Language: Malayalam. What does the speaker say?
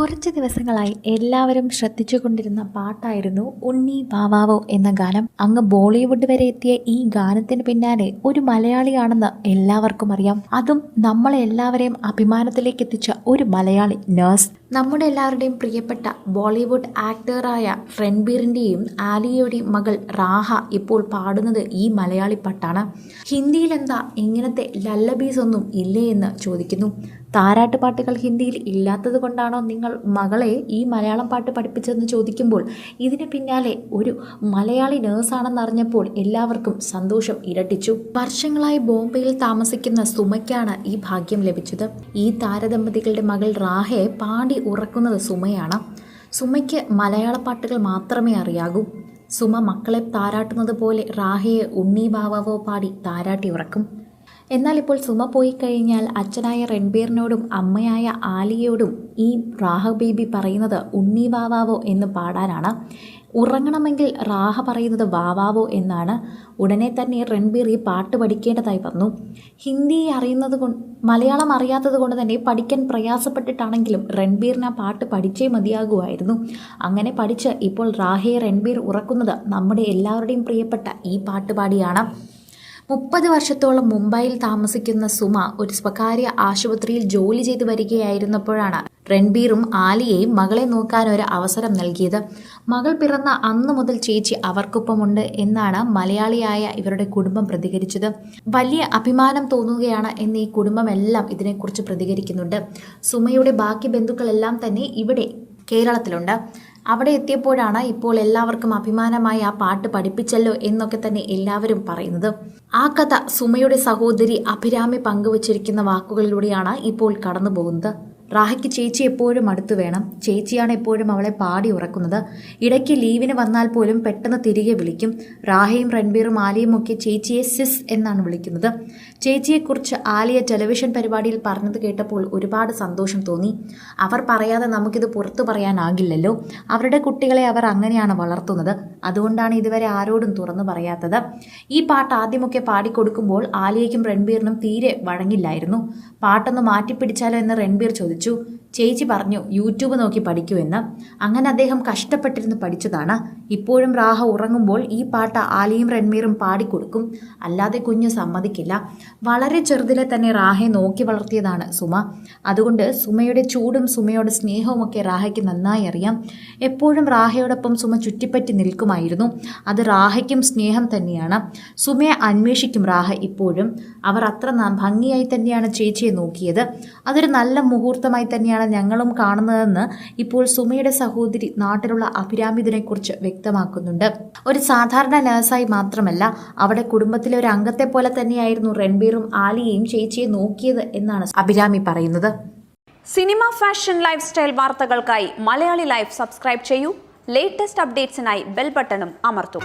കുറച്ച് ദിവസങ്ങളായി എല്ലാവരും ശ്രദ്ധിച്ചു കൊണ്ടിരുന്ന പാട്ടായിരുന്നു ഉണ്ണി ബാവാവോ എന്ന ഗാനം. അങ്ങ് ബോളിവുഡ് വരെ എത്തിയ ഈ ഗാനത്തിന് പിന്നാലെ ഒരു മലയാളിയാണെന്ന് എല്ലാവർക്കും അറിയാം. അതും നമ്മളെ എല്ലാവരെയും അഭിമാനത്തിലേക്ക് എത്തിച്ച ഒരു മലയാളി നഴ്സ്. നമ്മുടെ എല്ലാവരുടെയും പ്രിയപ്പെട്ട ബോളിവുഡ് ആക്ടറായ റൺബീറിന്റെയും ആലിയയുടെയും മകൾ റാഹ ഇപ്പോൾ പാടുന്നത് ഈ മലയാളി പാട്ടാണ്. ഹിന്ദിയിൽ എന്താ ഇങ്ങനത്തെ ലല്ലബീസ് ഒന്നും ഇല്ലേ എന്ന് ചോദിക്കുന്നു. താരാട്ട് പാട്ടുകൾ ഹിന്ദിയിൽ ഇല്ലാത്തത് കൊണ്ടാണോ നിങ്ങൾ മകളെ ഈ മലയാളം പാട്ട് പഠിപ്പിച്ചതെന്ന് ചോദിക്കുമ്പോൾ ഇതിന് പിന്നാലെ ഒരു മലയാളി നേഴ്സാണെന്നറിഞ്ഞപ്പോൾ എല്ലാവർക്കും സന്തോഷം ഇരട്ടിച്ചു. വർഷങ്ങളായി ബോംബെയിൽ താമസിക്കുന്ന സുമയ്ക്കാണ് ഈ ഭാഗ്യം ലഭിച്ചത്. ഈ താരദമ്പതികളുടെ മകൾ റാഹയെ പാടി ഉറക്കുന്നത് സുമയാണ്. സുമയ്ക്ക് മലയാള പാട്ടുകൾ മാത്രമേ അറിയാകൂ. സുമ മക്കളെ താരാട്ടുന്നത് പോലെ റാഹയെ ഉണ്ണി ബാവാവോ പാടി താരാട്ടി ഉറക്കും. എന്നാൽ ഇപ്പോൾ സുമ പോയി കഴിഞ്ഞാൽ അച്ഛനായ രൺബീറിനോടും അമ്മയായ ആലിയോടും ഈ റാഹ ബേബി പറയുന്നത് ഉണ്ണി വാവാവോ എന്ന് പാടാനാണ്. ഉറങ്ങണമെങ്കിൽ റാഹ പറയുന്നത് വാവാവോ എന്നാണ്. ഉടനെ തന്നെ രൺബീർ ഈ പാട്ട് പഠിക്കേണ്ടതായി വന്നു ഹിന്ദി അറിയുന്നത് മലയാളം അറിയാത്തത് കൊണ്ട് തന്നെ പഠിക്കാൻ പ്രയാസപ്പെട്ടിട്ടാണെങ്കിലും രൺബീറിന് ആ പാട്ട് പഠിച്ചേ മതിയാകുമായിരുന്നു. അങ്ങനെ പഠിച്ച് ഇപ്പോൾ റാഹയെ രൺബീർ ഉറക്കുന്നത് നമ്മുടെ എല്ലാവരുടെയും പ്രിയപ്പെട്ട ഈ പാട്ട് പാടിയാണ്. മുപ്പത് വർഷത്തോളം മുംബൈയിൽ താമസിക്കുന്ന സുമ ഒരു സ്വകാര്യ ആശുപത്രിയിൽ ജോലി ചെയ്തു വരികയായിരുന്നപ്പോഴാണ് രൺബീറും ആലിയെയും മകളെ നോക്കാൻ ഒരു അവസരം നൽകിയത്. മകൾ പിറന്ന അന്ന് മുതൽ ചേച്ചി അവർക്കൊപ്പമുണ്ട് എന്നാണ് മലയാളിയായ ഇവരുടെ കുടുംബം പ്രതികരിച്ചത്. വലിയ അഭിമാനം തോന്നുകയാണ് എന്ന് ഈ കുടുംബമെല്ലാം ഇതിനെക്കുറിച്ച് പ്രതികരിക്കുന്നുണ്ട്. സുമയുടെ ബാക്കി ബന്ധുക്കളെല്ലാം തന്നെ ഇവിടെ കേരളത്തിലുണ്ട്. അവിടെ എത്തിയപ്പോഴാണ് ഇപ്പോൾ എല്ലാവർക്കും അഭിമാനമായി ആ പാട്ട് പഠിപ്പിച്ചല്ലോ എന്നൊക്കെ തന്നെ എല്ലാവരും പറയുന്നത്. ആ കഥ സുമയുടെ സഹോദരി അഭിരാമി പങ്കുവച്ചിരിക്കുന്ന വാക്കുകളിലൂടെയാണ് ഇപ്പോൾ കടന്നു പോകുന്നത് റാഹയ്ക്ക് ചേച്ചി എപ്പോഴും അടുത്തു വേണം. ചേച്ചിയാണ് എപ്പോഴും അവളെ പാടി ഉറക്കുന്നത്. ഇടയ്ക്ക് ലീവിന് വന്നാൽ പോലും പെട്ടെന്ന് തിരികെ വിളിക്കും. റാഹയും രൺബീറും ആലിയും ഒക്കെ ചേച്ചിയെ സിസ് എന്നാണ് വിളിക്കുന്നത്. ചേച്ചിയെക്കുറിച്ച് ആലിയ ടെലിവിഷൻ പരിപാടിയിൽ പറഞ്ഞത് കേട്ടപ്പോൾ ഒരുപാട് സന്തോഷം തോന്നി. അവർ പറയാതെ നമുക്കിത് പുറത്തു പറയാനാകില്ലല്ലോ. അവരുടെ കുട്ടികളെ അവർ അങ്ങനെയാണ് വളർത്തുന്നത്. അതുകൊണ്ടാണ് ഇതുവരെ ആരോടും തുറന്നു പറയാത്തത്. ഈ പാട്ട് ആദ്യമൊക്കെ പാടിക്കൊടുക്കുമ്പോൾ ആലിയയ്ക്കും രൺബീറിനും തീരെ വഴങ്ങില്ലായിരുന്നു. പാട്ടൊന്ന് മാറ്റിപ്പിടിച്ചാലോ എന്ന് രൺബീർ ചോദിച്ചു. ചേച്ചി പറഞ്ഞു യൂട്യൂബ് നോക്കി പഠിക്കൂ എന്ന്. അങ്ങനെ അദ്ദേഹം കഷ്ടപ്പെട്ടിരുന്ന് പഠിച്ചതാണ്. ഇപ്പോഴും റാഹ ഉറങ്ങുമ്പോൾ ഈ പാട്ട് ആലിയും റൺമീറും പാടിക്കൊടുക്കും. അല്ലാതെ കുഞ്ഞ് സമ്മതിക്കില്ല. വളരെ ചെറുതിലെ തന്നെ റാഹയെ നോക്കി വളർത്തിയതാണ് സുമ. അതുകൊണ്ട് സുമയുടെ ചൂടും സുമയുടെ സ്നേഹവും ഒക്കെ റാഹയ്ക്ക് നന്നായി അറിയാം. എപ്പോഴും റാഹയോടൊപ്പം സുമ ചുറ്റിപ്പറ്റി നിൽക്കുമായിരുന്നു. അത് റാഹയ്ക്കും സ്നേഹം തന്നെയാണ്. സുമയെ അന്വേഷിക്കും റാഹ ഇപ്പോഴും. അവർ അത്ര ഭംഗിയായി തന്നെയാണ് ചേച്ചിയെ നോക്കിയത്. അതൊരു നല്ല മുഹൂർത്തമായി തന്നെയാണ് ഞങ്ങളും കാണുന്നതെന്ന് ഇപ്പോൾ സുമയുടെ സഹോദരി നാട്ടിലുള്ള അഭിരാമിതിനെക്കുറിച്ച് വ്യക്തമാക്കുന്നുണ്ട്. ഒരു സാധാരണ നഴ്സായി മാത്രമല്ല അവിടെ കുടുംബത്തിലെ ഒരു അംഗത്തെ പോലെ തന്നെയായിരുന്നു രൺബീറും ആലിയയും ചേച്ചിയെ നോക്കിയത് എന്നാണ് അഭിരാമി പറയുന്നത്. സിനിമ ഫാഷൻ ലൈഫ് സ്റ്റൈൽ വാർത്തകൾക്കായി മലയാളി ലൈഫ് സബ്സ്ക്രൈബ് ചെയ്യൂ. ലേറ്റസ്റ്റ് അപ്ഡേറ്റ്സിനായി ബെൽ ബട്ടണും അമർത്തും.